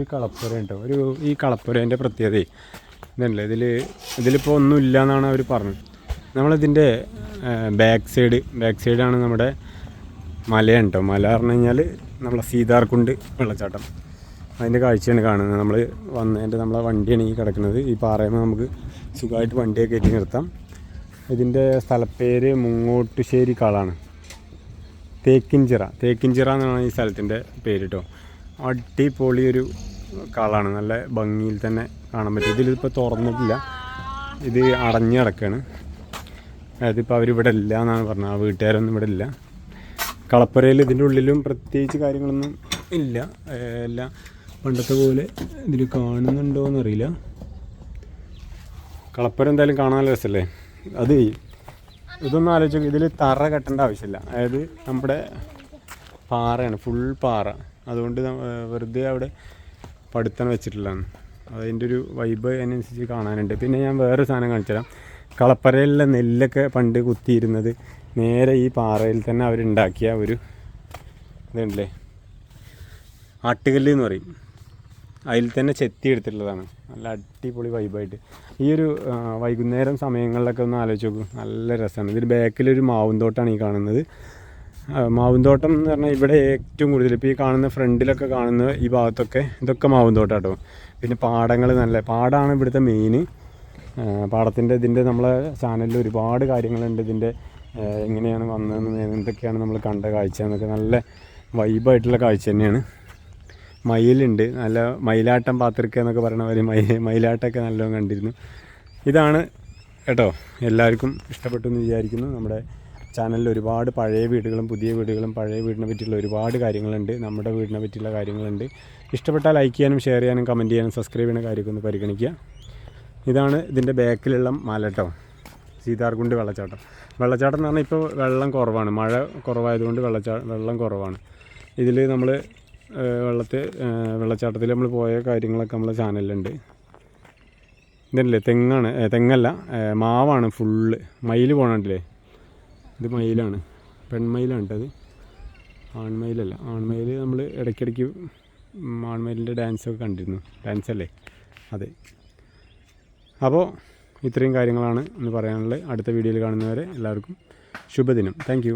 ഒരു കളപ്പുര ഒരു ഈ കളപ്പുരേന്റെ പ്രത്യേകത ഇതല്ലേ ഇതിൽ ഇതിലിപ്പോൾ ഒന്നും ഇല്ല എന്നാണ് അവർ പറഞ്ഞത്. നമ്മളിതിന്റെ ബാക്ക് സൈഡ് ബാക്ക് സൈഡാണ് നമ്മുടെ മലയാണ് മല പറഞ്ഞു കഴിഞ്ഞാൽ നമ്മളെ സീതാർകുണ്ട് വെള്ളച്ചാട്ടം. അതിന്റെ കാഴ്ചയാണ് കാണുന്നത്. നമ്മൾ വന്നതിന്റെ നമ്മളെ വണ്ടിയാണ് ഈ കിടക്കുന്നത്. ഈ പാറയുമ്പോൾ നമുക്ക് സുഖമായിട്ട് വണ്ടിയൊക്കെ കയറ്റി നിർത്താം. ഇതിന്റെ സ്ഥലപ്പേര് മുങ്ങോട്ടുശ്ശേരി കാളാണ്. തേക്കിൻചിറ. തേക്കിൻചിറ എന്നാണ് ഈ സ്ഥലത്തിന്റെ പേര് കേട്ടോ. അടിപൊളി ഒരു കളാണ്. നല്ല ഭംഗിയിൽ തന്നെ കാണാൻ പറ്റും. ഇതിലിപ്പോൾ തുറന്നിട്ടില്ല. ഇത് അടഞ്ഞു കിടക്കുകയാണ് അതായത് ഇപ്പോൾ അവരിവിടെ ഇല്ല എന്നാണ് പറഞ്ഞത്. ആ വീട്ടുകാരൊന്നും ഇവിടെ ഇല്ല. കളപ്പുരയിൽ ഇതിന്റെ ഉള്ളിലും പ്രത്യേകിച്ച് കാര്യങ്ങളൊന്നും ഇല്ല. എല്ലാം പണ്ടത്തെ പോലെ ഇതിൽ കാണുന്നുണ്ടോ എന്നറിയില്ല. കളപ്പുര എന്തായാലും കാണാൻ രസമല്ലേ അത് ഇതൊന്നും ആലോചിച്ച് ഇതിൽ തറ കെട്ടേണ്ട ആവശ്യമില്ല. അതായത് നമ്മുടെ പാറയാണ് ഫുൾ പാറ. അതുകൊണ്ട് വെറുതെ അവിടെ പടുത്തം വെച്ചിട്ടുള്ളതാണ്. അതിന്റെ ഒരു വൈബ് അതിനനുസരിച്ച് കാണാനുണ്ട്. പിന്നെ ഞാൻ വേറെ സാധനം കാണിച്ചുതരാം. കളപ്പരയിലുള്ള നെല്ലൊക്കെ പണ്ട് കുത്തിയിരുന്നത് നേരെ ഈ പാറയിൽ തന്നെ അവരുണ്ടാക്കിയ ഒരു ഇതുണ്ടല്ലേ? ആട്ടുകല്ല് എന്ന് പറയും. അതിൽ തന്നെ ചെത്തി എടുത്തിട്ടുള്ളതാണ്. നല്ല അടിപൊളി വൈബായിട്ട് ഈ ഒരു വൈകുന്നേരം സമയങ്ങളിലൊക്കെ ഒന്ന് ആലോചിച്ച് നോക്കും. നല്ല രസമാണ്. ഇതിൽ ബാക്കിലൊരു മാവും തോട്ടാണ് ഈ കാണുന്നത്. ആ, മാവും എന്ന് പറഞ്ഞാൽ ഇവിടെ ഏറ്റവും കൂടുതൽ. ഇപ്പോൾ ഈ കാണുന്ന ഫ്രണ്ടിലൊക്കെ കാണുന്ന ഈ ഭാഗത്തൊക്കെ ഇതൊക്കെ മാവുന്തോട്ടാട്ടോ പിന്നെ പാടങ്ങൾ നല്ല പാടാണ് ഇവിടുത്തെ മെയിൻ പാടത്തിന്റെ ഇതിന്റെ നമ്മളെ ചാനലിൽ ഒരുപാട് കാര്യങ്ങളുണ്ട് ഇതിന്റെ എങ്ങനെയാണ് വന്നതെന്ന് എന്തൊക്കെയാണ് നമ്മൾ കണ്ട കാഴ്ച എന്നൊക്കെ നല്ല വൈബായിട്ടുള്ള കാഴ്ച തന്നെയാണ്. മയിലുണ്ട് നല്ല മയിലാട്ടം പാത്രക്ക എന്നൊക്കെ പറയണ പോലെ മയി മയിലാട്ടമൊക്കെ നല്ലോണം കണ്ടിരുന്നു. ഇതാണ് കേട്ടോ എല്ലാവർക്കും ഇഷ്ടപ്പെട്ടു എന്ന് വിചാരിക്കുന്നു. നമ്മുടെ ചാനലിൽ ഒരുപാട് പഴയ വീടുകളും പുതിയ വീടുകളും പഴയ വീടിനെ പറ്റിയുള്ള ഒരുപാട് കാര്യങ്ങളുണ്ട്. നമ്മുടെ വീടിനെ പറ്റിയുള്ള കാര്യങ്ങളുണ്ട്. ഇഷ്ടപ്പെട്ടാൽ ലൈക്ക് ചെയ്യാനും ഷെയർ ചെയ്യാനും കമന്റ് ചെയ്യാനും സബ്സ്ക്രൈബ് ചെയ്യുന്ന കാര്യമൊക്കെ ഒന്ന് പരിഗണിക്കുക. ഇതാണ് ഇതിന്റെ ബാക്കിലുള്ള മല സീതാർകുണ്ട് വെള്ളച്ചാട്ടം. വെള്ളച്ചാട്ടം എന്ന് പറഞ്ഞാൽ ഇപ്പോൾ വെള്ളം കുറവാണ്. മഴ കുറവായതുകൊണ്ട് വെള്ളച്ചാ വെള്ളം കുറവാണ്. ഇതിൽ നമ്മൾ വെള്ളത്തെ വെള്ളച്ചാട്ടത്തിൽ നമ്മൾ പോയ കാര്യങ്ങളൊക്കെ നമ്മളെ ചാനലിലുണ്ട്. ഇതല്ലേ? തെങ്ങാണ് തെങ്ങല്ല മാവാണ് ഫുള്ള് മയിൽ പോകണണ്ടില്ലേ ഇത് മയിലാണ്. പെൺമയിലാണ് കേട്ടത് ആൺമയിലല്ല. ആൺമയിൽ നമ്മൾ ഇടയ്ക്കിടയ്ക്ക് ആൺമയിലിന്റെ ഡാൻസൊക്കെ കണ്ടിരുന്നു. ഡാൻസ് അല്ലേ? അതെ. അപ്പോൾ ഇത്രയും കാര്യങ്ങളാണ് എന്ന് പറയാനുള്ളത്. അടുത്ത വീഡിയോയിൽ കാണുന്നവരെ എല്ലാവർക്കും ശുഭദിനം. താങ്ക്